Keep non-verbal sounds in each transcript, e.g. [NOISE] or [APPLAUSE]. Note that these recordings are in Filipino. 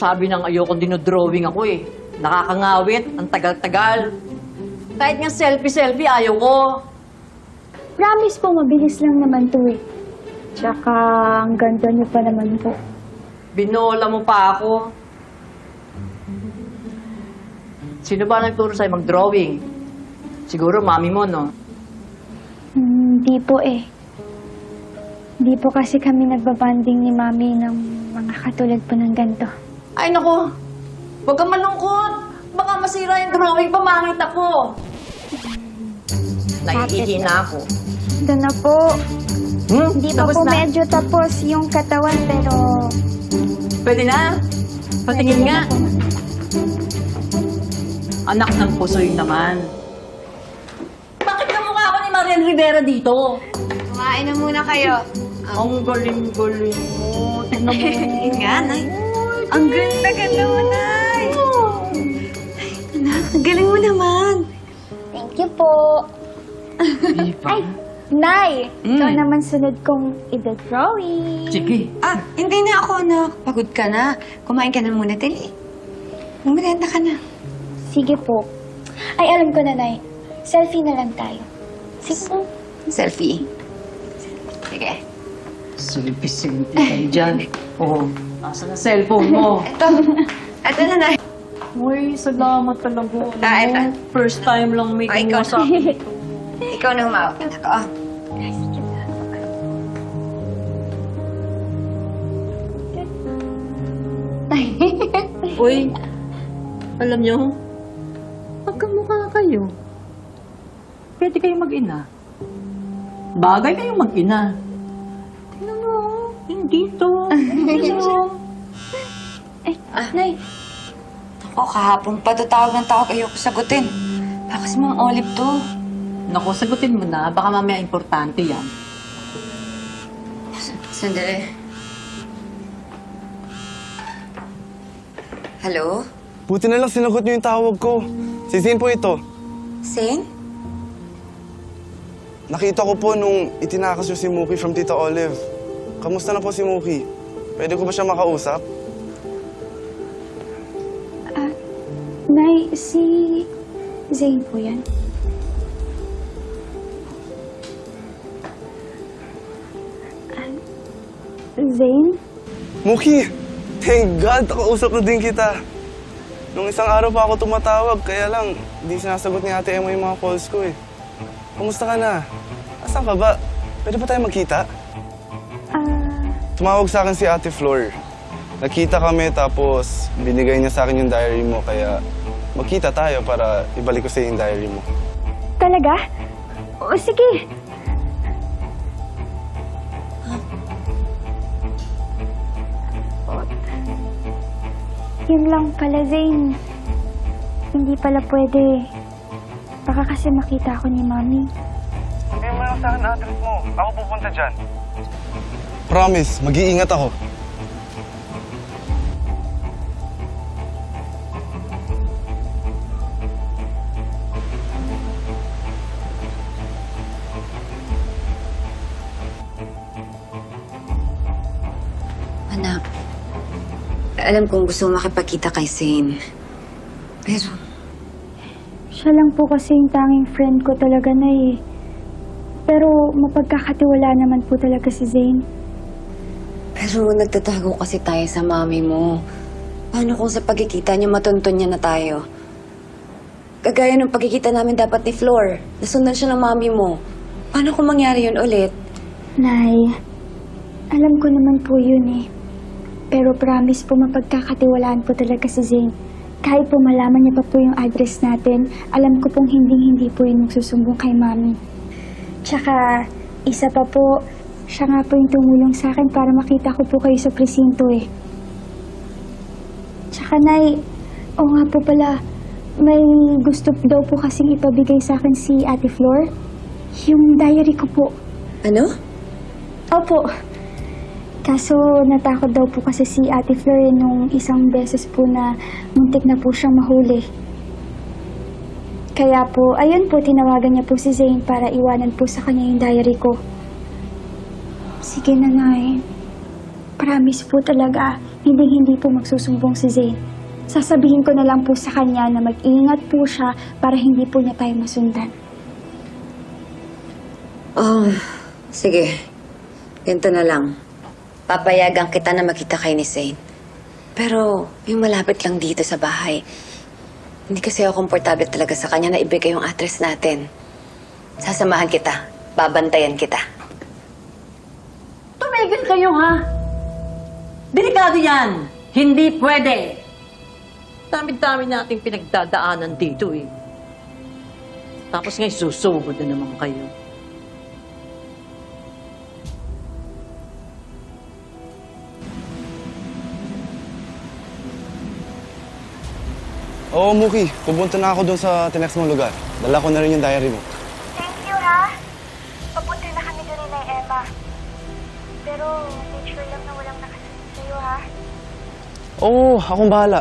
Sabi ng ayoko dinodrawing ako eh. Nakakangawit, ang tagal-tagal. Kahit nga selfie-selfie, ayaw ko. Promise po, mabilis lang naman to eh. Tsaka, ang ganda niyo pa naman po. Binola mo pa ako. Sino ba nagturo sa'yo mag-drawing? Siguro mami mo, no? Hindi po eh. Hindi po kasi kami nagbabanding ni Mami ng mga katulad po ng ganito. Ay, nako. Huwag kang malungkot. Baka masira yung drawing, pamangit ako. Naiihi na ako. Ito na po. Hmm? Hindi pa Tapos po na? medyo tapos yung katawan pero... Pwede na? Patingin nga. Anak ng pusoy naman. Bakit kamukha ako ni Marian Rivera dito? Kumain na muna kayo. Ang galing-galing mo. Tingnan mo. Yun [LAUGHS] nga, Nay. Ang ganda-ganda mo, Nay. Ay, anak, ang galing mo naman. Thank you po. Di? Ay, Nay! Mm. Ikaw naman sunod kong ida-drawing. Sige. Ah, hindi na ako, anak. Pagod ka na. Kumain ka na muna, Tili. Magmerienda ka na. Sige po. Ay, alam ko na, Nay. Selfie na lang tayo. Sige po. Selfie. Sige. Sulpi-sulpi kayo dyan. [LAUGHS] Oo. Asa na cellphone mo? [LAUGHS] Ito. Ito na, Nay. Uy, salamat talaga. Ah, Ano, ito. First time lang may Ah, ikaw kumuha sa akin. [LAUGHS] Ikaw na humawak, anak. Oh. Uy, alam nyo, magkamukha kayo. Pwede kayong mag-ina. Bagay kayong mag-ina. Tingnan mo, hindi to. Hindi Ay, Nay. Ako, kahapon pa to tawag ng tawag. Ayoko sagutin. Baka kasi mga olive to. Naku, sagutin mo na. Baka mamaya importante yan. Sandali. Hello? Buti na lang sinagot niyo yung tawag ko. Si Zane po ito. Sane? Nakita ko po nung itinakas niyo si Mookie from Tita Olive. Kamusta na po si Mookie? Pwede ko ba siya makausap? Nay, si Zane po yan. Ah, Zane? Mookie! Thank God, nakausap na din kita. Nung isang araw pa ako tumatawag, kaya lang, hindi sinasagot ni Ate Emma yung mga calls ko eh. Kamusta ka na? Asan ka ba? Pwede ba tayo magkita? Tumawag sa akin si Ate Flor. Nakita kami tapos binigay niya sa akin yung diary mo kaya magkita tayo para ibalik ko sa yung diary mo. talaga? O, sige. Yun lang pala, Zane. Hindi pala pwede. Baka kasi makita ako ni Mami. Hindi mo lang sa akin address mo. Ako pupunta dyan. Promise, mag-iingat ako. Anak, alam kong gusto mo makipagkita kay Sane. Pero, Siya lang po kasi yung tanging friend ko talaga na eh. Pero mapagkakatiwala naman po talaga si Zane. Pero nagtatago kasi tayo sa mami mo. Paano kung sa pagkikita niya matunton niya na tayo? Kagaya ng pagkikita namin dapat ni Flor. Nasundan siya ng mami mo. Paano kung mangyari yun ulit? Nay, alam ko naman po yun eh. Pero promise po mapagkakatiwalaan po talaga si Zane. Kahit po malaman niya pa po yung address natin, alam ko pong hindi-hindi po yung magsusumbong kay Mami. Tsaka, isa pa po, siya nga po yung tumulong sa akin para makita ko po kayo sa presinto eh. Tsaka, Nay, o nga po pala, may gusto daw po kasing ipabigay sa akin si Ate Flor. Yung diary ko po. Ano? Opo. Kaso natakot daw po kasi si Ate Flor eh, nung isang beses po na muntik na po siyang mahuli. Kaya po, ayun po, tinawagan niya po si Zane para iwanan po sa kanya yung diary ko. Sige na, Nay. promise po talaga, hindi hindi po magsusumbong si Zane. Sasabihin ko na lang po sa kanya na mag-ingat po siya para hindi po niya tayo masundan. Oh, sige. Ganito na lang. Papayagan kita na makita kay ni Zane. Pero, yung malapit lang dito sa bahay, hindi kasi ako komportable talaga sa kanya na ibigay yung address natin. Sasamahan kita. Babantayan kita. Tumigil kayo, ha? Delikado yan! Hindi pwede! Dami-dami nating pinagdadaanan dito, eh. Tapos ngayon, susugod na naman kayo. Oo, Muki. Pupunta na ako doon sa tinext mong lugar. Dala ko na rin yung diary mo. Make sure lang na walang nakasunod sa'yo, ha? Oo, akong bahala.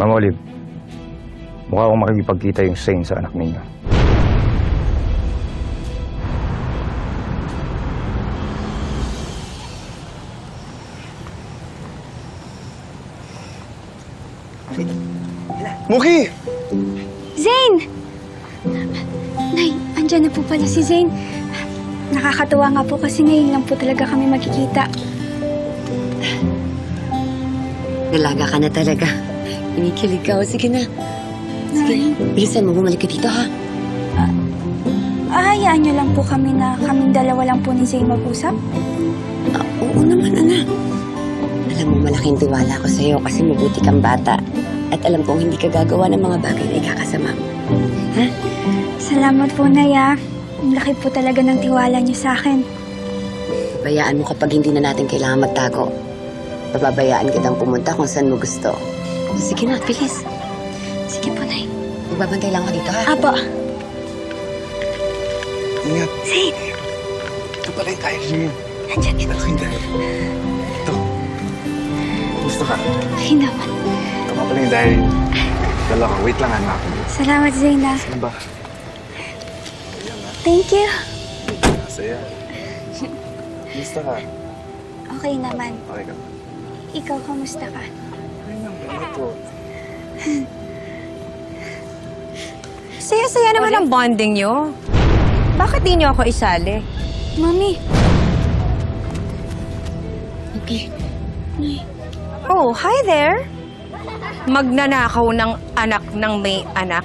Ma'am Olive, mukha akong makikipagkita yung Saint sa anak ninyo. Muki! Zane! Nay, andyan na po pala si Zane. Nakakatuwa nga po kasi ngayon lang po talaga kami magkikita. Dalaga ka na talaga. Kinikilig ka. O, sige na. Sige, bilisan mo. Bumalik ka dito, ha? Ahayaan niyo lang po kami na kaming dalawa lang po ni Zane mag-usap. Ah, oo naman, anak. Alam mo, malaking tiwala ko sa'yo kasi mabuti kang bata. At alam kong hindi ka gagawa ng mga bagay na ikakasama mo. Ha? Salamat po, Nay, ah. Ang laki po talaga ng tiwala niyo sa akin. Bayaan mo kapag hindi na natin kailangan magtago. Pababayaan kitang pumunta kung saan mo gusto. Sige na, bilis. Sige po, Nay. Magbabantay lang ka dito, ha? Apo. Ingat. Zane! Ito pala yung diary mo. Andyan ito. Ito. Gusto ka? Ay naman. Ito nga pala yung diary mo. Dala ka. Wait lang, anak. Salamat, Zane, ah. Ano ba? Thank you. Masaya. Gusto ka? Okay naman. Okay ka. Ikaw, kamusta ka? Ay, naman ito. Saya-saya naman ang bonding nyo. Bakit di nyo ako isali? Mami, Oh, hi there. Magnanakaw ng anak ng may anak.